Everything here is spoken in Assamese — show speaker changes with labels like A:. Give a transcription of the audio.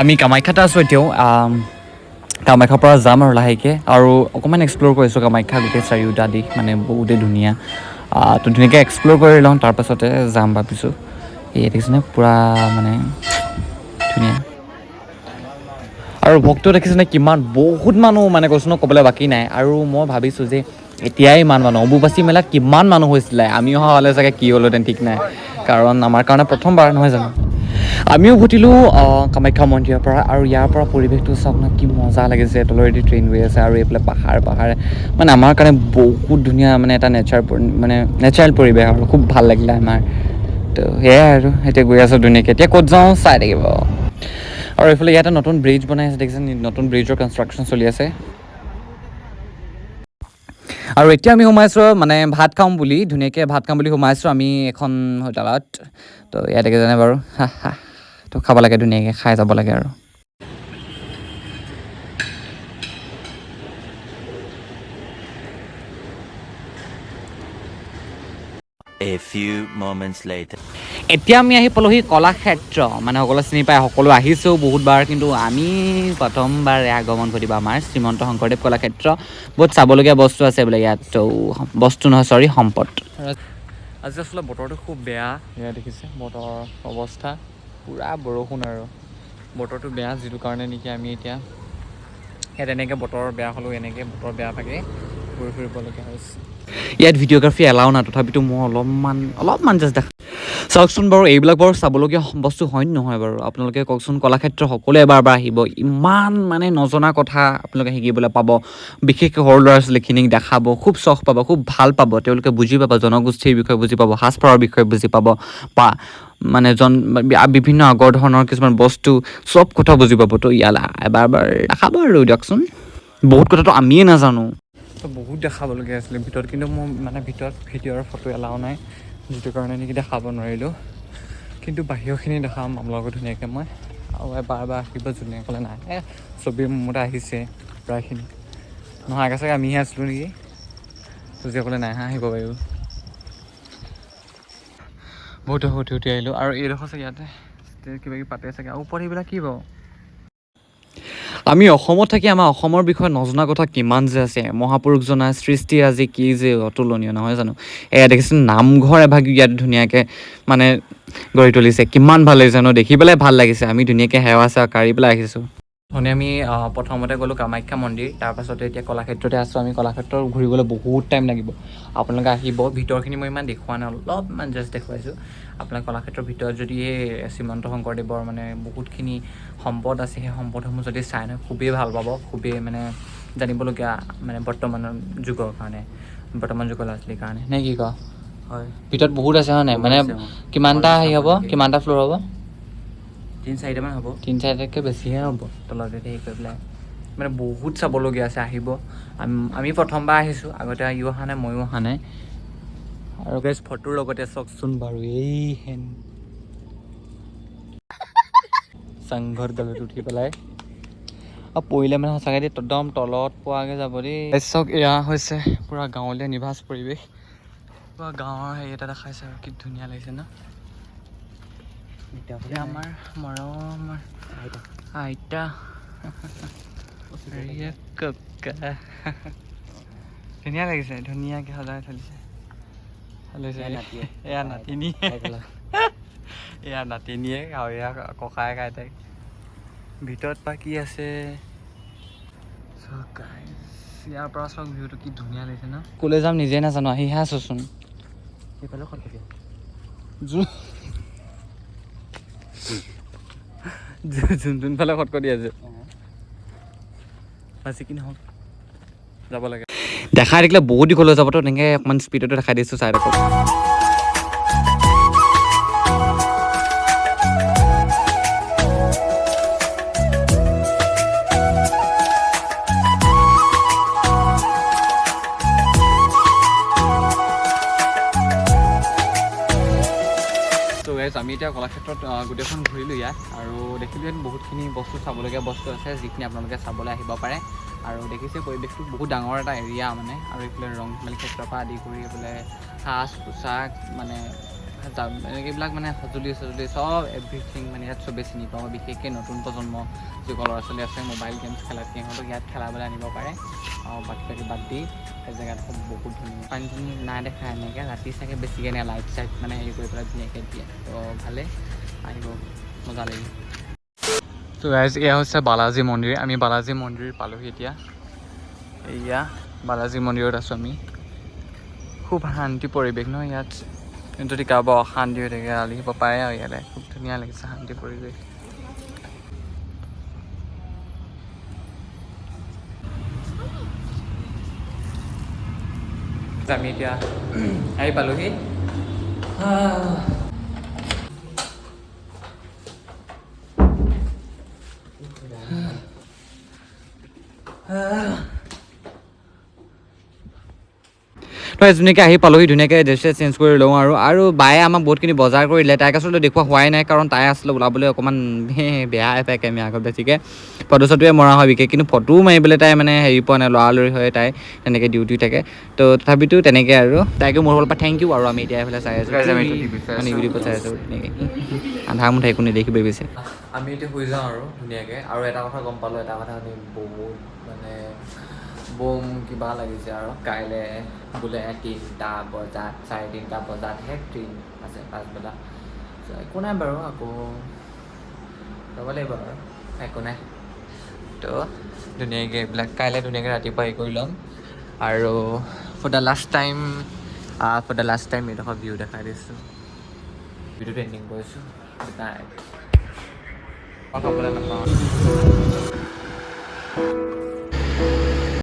A: আমি কামাখ্যাতে আছোঁ এতিয়াও কামাখ্যাৰ পৰা যাম আৰু লাহেকৈ আৰু অকণমান এক্সপ্ল'ৰ কৰিছোঁ কামাখ্যা গোটেই চাৰিওটা দিশ মানে বহুতেই ধুনীয়া। তো ধুনীয়াকৈ এক্সপ্ল'ৰ কৰি লওঁ তাৰপাছতে যাম ভাবিছোঁ। এই দেখিছেনে? পূৰা মানে ধুনীয়া। আৰু ভক্ত দেখিছেনে কিমান? বহুত মানুহ মানে কৈছোঁ ন ক'বলৈ বাকী নাই। আৰু মই ভাবিছোঁ যে এতিয়াই ইমান মানুহ অম্বুবাচী মেলাত কিমান মানুহ হৈছিলে? আমি অহা হ'লে চাগে কি হ'লহেঁতেন ঠিক নাই। কাৰণ আমাৰ কাৰণে প্ৰথমবাৰ নহয় জানো? আমিও আহ, কামাখ্যা মন্দিৰৰ পৰা আৰু ইয়াৰ পৰা পৰিৱেশটো চাওক না কি মজা লাগিছে তলেৰেদি ট্ৰেইন গৈ আছে আৰু এইফালে পাহাৰ পাহাৰ। মানে আমাৰ কাৰণে বহুত ধুনীয়া মানে এটা নেচাৰ মানে নেচাৰেল পৰিৱেশ আৰু খুব ভাল লাগিলে আমাৰ। তো সেয়াই আৰু এতিয়া গৈ আছোঁ ধুনীয়াকৈ। এতিয়া ক'ত যাওঁ চাই থাকিব। আৰু এইফালে ইয়াতে নতুন ব্ৰিজ বনাই আছে দেখিছে? নতুন ব্ৰিজৰ কনষ্ট্ৰাকশ্যন চলি আছে। আৰু এতিয়া আমি সোমাইছোঁ মানে ভাত খাম বুলি ধুনীয়াকৈ ভাত খাম বুলি সোমাইছোঁ আমি এখন হোটেলত তো ইয়াত দেখিছেনে বাৰু তো খাব লাগে ধুনীয়াকৈ খাই যাব লাগে আৰু
B: A few moments later.
A: এতিয়া আমি আহি পালোহি কলাক্ষেত্ৰ। মানে সকলোৱে চিনি পায় সকলো আহিছেও বহুতবাৰ কিন্তু আমি প্ৰথমবাৰ আগমন ঘটিব আমাৰ শ্ৰীমন্ত শংকৰদেৱ কলাক্ষেত্ৰ। বহুত চাবলগীয়া বস্তু আছে বোলে ইয়াত তো বস্তু নহয় চৰি সম্পদ। আজি আচলতে বতৰটো খুব বেয়া এয়া দেখিছে বতৰৰ অৱস্থা পূৰা বৰষুণ আৰু। বতৰটো বেয়া যিটো কাৰণে নেকি আমি এতিয়া ইয়াত এনেকৈ বতৰ বেয়া হ'লেও এনেকৈ বতৰ বেয়া থাকে ঘূৰি ফুৰিবলগীয়া হৈছে। ইয়াত ভিডিঅ'গ্ৰাফী এলাও নাই তথাপিতো মই অলপমান অলপমান জাষ্ট দেখা চাওকচোন বাৰু এইবিলাক বাৰু চাবলগীয়া বস্তু হয় নে নহয় বাৰু? আপোনালোকে কওকচোন কলাক্ষেত্ৰ সকলোৱে এবাৰ এবাৰ আহিব। ইমান মানে নজনা কথা আপোনালোকে শিকিবলৈ পাব। বিশেষকৈ সৰু ল'ৰা ছোৱালীখিনিক দেখাব খুব চখ পাব খুব ভাল পাব। তেওঁলোকে বুজি পাব জনগোষ্ঠীৰ বিষয়ে বুজি পাব সাজপাৰৰ বিষয়ে বুজি পাব বা মানে জন বিভিন্ন আগৰ ধৰণৰ কিছুমান বস্তু চব কথা বুজি পাব। তো ইয়ালৈ এবাৰ এবাৰ দেখাব আৰু দিয়কচোন। বহুত কথাটো আমিয়ে নাজানো। বহুত দেখাবলগীয়া আছিলে ভিতৰত কিন্তু মোৰ মানে ভিতৰত ভিডিঅ'ৰ ফটো এলাও নাই। যিটো কাৰণে নেকি দেখাব নোৱাৰিলোঁ। কিন্তু বাহিৰৰখিনি দেখাম আপোনালোকক ধুনীয়াকৈ মই। আৰু এবাৰ এবাৰ আহিব যোনে ক'লে নাই। এই ছবি মোৰ আহিছে প্ৰায়খিনি। নহয় আগে চাগে আমিহে আছিলোঁ নেকি? বুজি ক'লে নাই হা আহিব পাৰিব বহুত উঠি উঠি আহিলোঁ। আৰু এইডোখৰ চাগে ইয়াতে কিবা কিবি পাতে চাগে। আৰু ওপৰত এইবিলাক কি বাৰু? আমি অসমত থাকি আমাৰ অসমৰ বিষয়ে নজনা কথা কিমান যে আছে মহাপুৰুষজনা সৃষ্টি আজি কি যে অতুলনীয় নহয় জানো? এয়া দেখিছোন নামঘৰ এভাগ ইয়াত ধুনীয়াকৈ মানে গঢ়ি তুলিছে। কিমান ভাল লাগিছে ন দেখি পেলাই ভাল লাগিছে। আমি ধুনীয়াকৈ সেৱা চেৱা কাঢ়ি পেলাই আহিছোঁ। ধৰণে আমি প্ৰথমতে গ'লোঁ কামাখ্যা মন্দিৰ। তাৰপাছতে এতিয়া কলাক্ষেত্ৰতে আছোঁ। আমি কলাক্ষেত্ৰ ঘূৰিবলৈ বহুত টাইম লাগিব। আপোনালোকে আহিব। ভিতৰখিনি মই ইমান দেখুওৱা নাই অলপমান জাষ্ট দেখুৱাইছোঁ। আপোনালোকে কলাক্ষেত্ৰৰ ভিতৰত যদি এই শ্ৰীমন্ত শংকৰদেৱৰ মানে বহুতখিনি সম্পদ আছে সেই সম্পদসমূহ যদি চাই নহয় খুবেই ভাল পাব খুবেই মানে জানিবলগীয়া মানে বৰ্তমানৰ যুগৰ কাৰণে বৰ্তমান যুগৰ ল'ৰা ছোৱালীৰ কাৰণে। নে কি কয়
C: হয়।
A: ভিতৰত বহুত আছে হয় নাই? মানে। কিমানটা হেৰি হ'ব? কিমানটা ফ্ল'ৰ হ'ব?
C: তিনি চাৰিটামান হ'ব।
A: তিনি চাৰিটাতকৈ বেছিহে হ'ব। তলতে হেৰি কৰি পেলাই। মানে বহুত চাবলগীয়া আছে আহিব। আম- আমি প্ৰথমবাৰ আহিছোঁ আগতে ইও অহা নাই ময়ো অহা নাই। আৰু বেছ ফটোৰ লগতে চাওকচোন বাৰু এই হেন। চাংঘৰ তলত উঠি পেলাই। আৰু পৰিলে মানে সঁচাকৈ দেই একদম তলত পোৱাকৈ যাব দেই। চাওক এয়া হৈছে পূৰা গাঁৱলীয়া নিভাঁজ পৰিৱেশ। পূৰা গাঁৱৰ হেৰি এটা দেখাইছে আৰু কি ধুনীয়া লাগিছে ন? এতিয়া আমাৰ মৰমৰ আইতা। ককা। ধুনীয়া লাগিছে ধুনীয়াকৈ সজাই থলিছে।
C: এয়া
A: নাতিনীয়ে। এয়া নাতিনীয়ে আৰু এয়া ককাই আইতাক ভিতৰত বা কি আছে So guys, ইয়াৰ পৰা চাওক ভিউটো কি ধুনীয়া লাগিছে ন ক'লৈ যাম নিজে নাজানো আহিহে আছোচোন
C: খটখটীয়া
A: যোন যোন- যোন যোনফালে খটখটি আছে বাছি কি নহওক যাব লাগে দেখাই থাকিলে বহুত দীঘলৈ যাব তো তেনেকৈ অকণমান স্পীডতে দেখাই দিছোঁ চাই থাকক। ত' গাইজ আমি এতিয়া কলাক্ষেত্ৰত গোটেইখন ঘূৰিলোঁ ইয়াত আৰু দেখিলোঁ ইয়াত বহুতখিনি বস্তু চাবলগীয়া বস্তু আছে, যিখিনি আপোনালোকে চাবলৈ আহিব পাৰে। আৰু দেখিছে পৰিৱেশটো বহুত ডাঙৰ এটা এৰিয়া মানে। আৰু এইফালে ৰং মেল ক্ষেত্ৰৰ পৰা আদি কৰি এইফালে সাজ পোছাক মানে যাম, এনেকৈ এইবিলাক মানে সঁজুলি চজুলি চব এভৰিথিং মানে ইয়াত চবেই চিনি পাওঁ বিশেষকৈ নতুন প্ৰজন্ম যিসকল ল'ৰা ছোৱালী আছে মোবাইল গেমছ খেলাত সিহঁতক ইয়াত খেলাবলৈ আনিব পাৰে। আৰু বাকী বাকী বাদ দি সেই জেগাডোখৰ বহুত ধুনীয়া। পানী চানী নাই দেখা এনেকৈ, ৰাতি চাগে বেছিকৈ নে লাইট চাইট মানে হেৰি কৰি পেলাই ধুনীয়াকৈ দিয়ে। তো, ভালেই, আহিব, মজা লাগিব। তো গাইজ এয়া হৈছে বালাজী মন্দিৰ, আমি বালাজী মন্দিৰ পালোহি এতিয়া। এয়া বালাজী মন্দিৰত আছোঁ আমি। খুব শান্তি পৰিৱেশ ন, ইয়াত। যদি কাৰোবাৰ অশান্তি হৈ থাকে আহিব পাৰে আৰু ইয়ালৈ খুব ধুনীয়া লাগিছে শান্তি পৰিৱেশ আমি এতিয়া আহি পালোহি তো ধুনীয়াকৈ আহি পালোহি ধুনীয়াকৈ ড্ৰেছ চেঞ্জ কৰি লওঁ আৰু আৰু বায়ে আমাক বহুতখিনি বজাৰ কৰিলে তাইক আচলতে দেখুওৱা হোৱাই নাই কাৰণ তাই আচলতে ওলাবলৈ অকণমান বেয়া পায় কেমেৰা আগত বেছিকৈ। ফটো চটোৱে মৰা হয় বিশেষ কিন্তু ফটোও মাৰিবলৈ তাই মানে হেৰি পোৱা নাই লৰালৰি হয় তাই তেনেকৈ ডিউটি থাকে। তো তথাপিতো তেনেকৈ আৰু। তাইকো মোৰ ফালৰ পৰা থেংক ইউ আৰু আমি এতিয়া এইফালে চাই আছোঁ। মানে ইউটিউবত চাই আছোঁ। তেনেকৈ। আন্ধাৰ মুঠা একো নেদেখিবই পিছে আমি এতিয়া শুই যাওঁ আৰু ধুনীয়াকৈ। আৰু এটা কথা গম পালোঁ এটা কথা শুনি বহুত মানে বম কিবা লাগিছে আৰু কাইলৈ বোলে তিনিটা বজাত চাৰে তিনিটা বজাতহে ট্ৰেইন আছে পাছবেলা। একো নাই বাৰু আকৌ যাব লাগিব আৰু একো নাই। তো ধুনীয়াকৈ এইবিলাক কাইলৈ ধুনীয়াকৈ ৰাতিপুৱা হেৰি কৰি ল'ম। আৰু for the last time for the last time এইডোখৰ ভিউ দেখাই দিছোঁ। ভিডিঅ'টো এণ্ডিং কৰিছোঁ নাইট খাবলৈ নাপাওঁ।